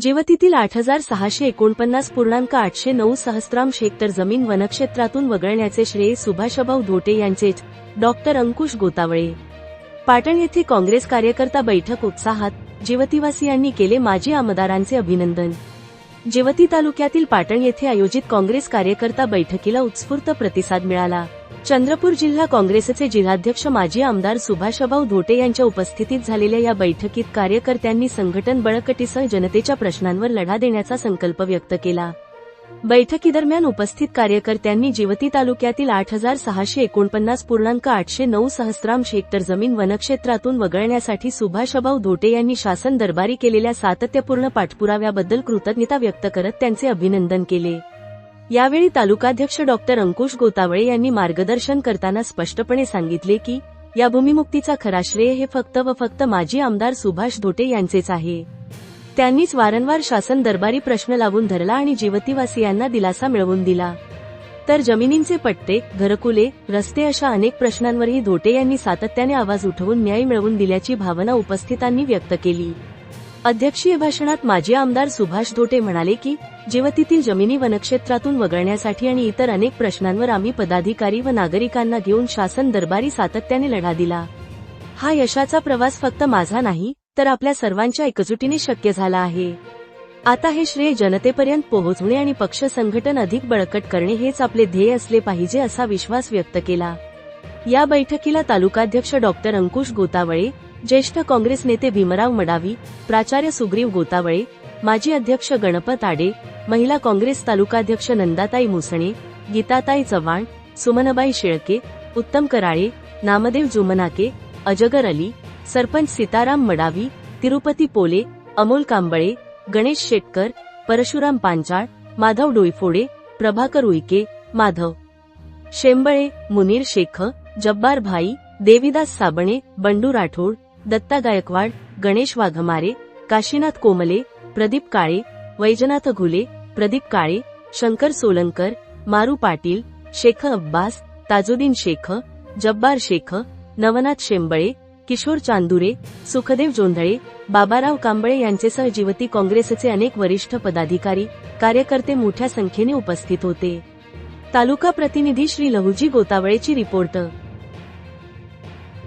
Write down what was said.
जिवतीतील आठ हजार सहाशे एकोणपन्नास पूर्णांक आठशे नऊ सहस्त्रांश हेक्टर जमीन वनक्षेत्रातून वगळण्याचे श्रेय सुभाषभाऊ धोटे यांचेच डॉक्टर अंकुश गोतावळे. पाटण येथे काँग्रेस कार्यकर्ता बैठक उत्साहात जिवतीवासियांनी केले माजी आमदारांचे अभिनंदन. जिवती तालुक्यातील पाटण येथे आयोजित काँग्रेस कार्यकर्ता बैठकीला उत्स्फूर्त प्रतिसाद मिळाला. चंद्रपूर जिल्हा काँग्रेसचे जिल्हाध्यक्ष माजी आमदार सुभाषभाऊ धोटे यांच्या उपस्थितीत झालेल्या या बैठकीत कार्यकर्त्यांनी संघटन बळकटीसह जनतेच्या प्रश्नांवर लढा देण्याचा संकल्प व्यक्त केला. बैठकीदरम्यान उपस्थित कार्यकर्त्यांनी जिवती तालुक्यातील आठ हजार सहाशे एकोणपन्नास पूर्णांक आठशे नऊ सहस्रांश हेक्टर जमीन वनक्षेत्रातून वगळण्यासाठी सुभाषभाऊ धोटे यांनी शासन दरबारी केलेल्या सातत्यपूर्ण पाठपुराव्याबद्दल कृतज्ञता व्यक्त करत त्यांचे अभिनंदन केले. यावेळी तालुकाध्यक्ष डॉक्टर अंकुश गोतावळे यांनी मार्गदर्शन करताना स्पष्टपणे सांगितले की या भूमिमुक्तीचा खरा श्रेय हे फक्त व फक्त माजी आमदार सुभाष धोटे यांचेच आहे. त्यांनीच वारंवार शासन दरबारी प्रश्न लावून धरला आणि जीवतीवासियांना दिलासा मिळवून दिला. तर जमिनींचे पट्टे घरकुले रस्ते अशा अनेक प्रश्नांवरही धोटे यांनी सातत्याने आवाज उठवून न्याय मिळवून दिल्याची भावना उपस्थितांनी व्यक्त केली. अध्यक्षीय भाषणात माजी आमदार सुभाष धोटे म्हणाले की जीवतीतील जमिनी वनक्षेत्रातून वगळण्यासाठी आणि इतर अनेक प्रश्नांवर आम्ही पदाधिकारी व नागरिकांना घेऊन शासन दरबारी सातत्याने लढा दिला. हा यशाचा प्रवास फक्त माझा नाही तर आपल्या सर्वांच्या एकजुटीने शक्य झाला आहे. आता हे श्रेय जनतेपर्यंत पोहोचणे आणि पक्ष संघटन अधिक बळकट करणे हेच आपले ध्येय असले पाहिजे असा विश्वास व्यक्त केला. या बैठकीला तालुकाध्यक्ष डॉक्टर अंकुश गोतावळे ज्येष्ठ काँग्रेस नेते भीमराव मडावी प्राचार्य सुग्रीव गोतावळे माजी अध्यक्ष गणपत आडे महिला काँग्रेस तालुकाध्यक्ष नंदाताई मुसणे गीताताई चव्हाण सुमनबाई शेळके उत्तम कराळे नामदेव जुमनाके अजगर अली सरपंच सीताराम मडावी तिरुपती पोले अमोल कांबळे गणेश शेटकर परशुराम पांचाळ माधव डोईफोडे प्रभाकर उईके माधव शेंबळे मुनीर शेख जब्बार भाई देविदास साबणे बंडू राठोड दत्ता गायकवाड गणेश वाघमारे काशीनाथ कोमले प्रदीप काळे वैजनाथ घुले प्रदीप काळे शंकर सोलंकर मारू पाटील शेख अब्बास ताजुद्दीन शेख जब्बार शेख नवनाथ शेंबळे किशोर चांदुरे सुखदेव जोंधळे बाबाराव कांबळे यांचेसह जीवती काँग्रेसचे अनेक वरिष्ठ पदाधिकारी कार्यकर्ते मोठ्या संख्येने उपस्थित होते. तालुका प्रतिनिधी श्री लहुजी गोतावळेची रिपोर्ट.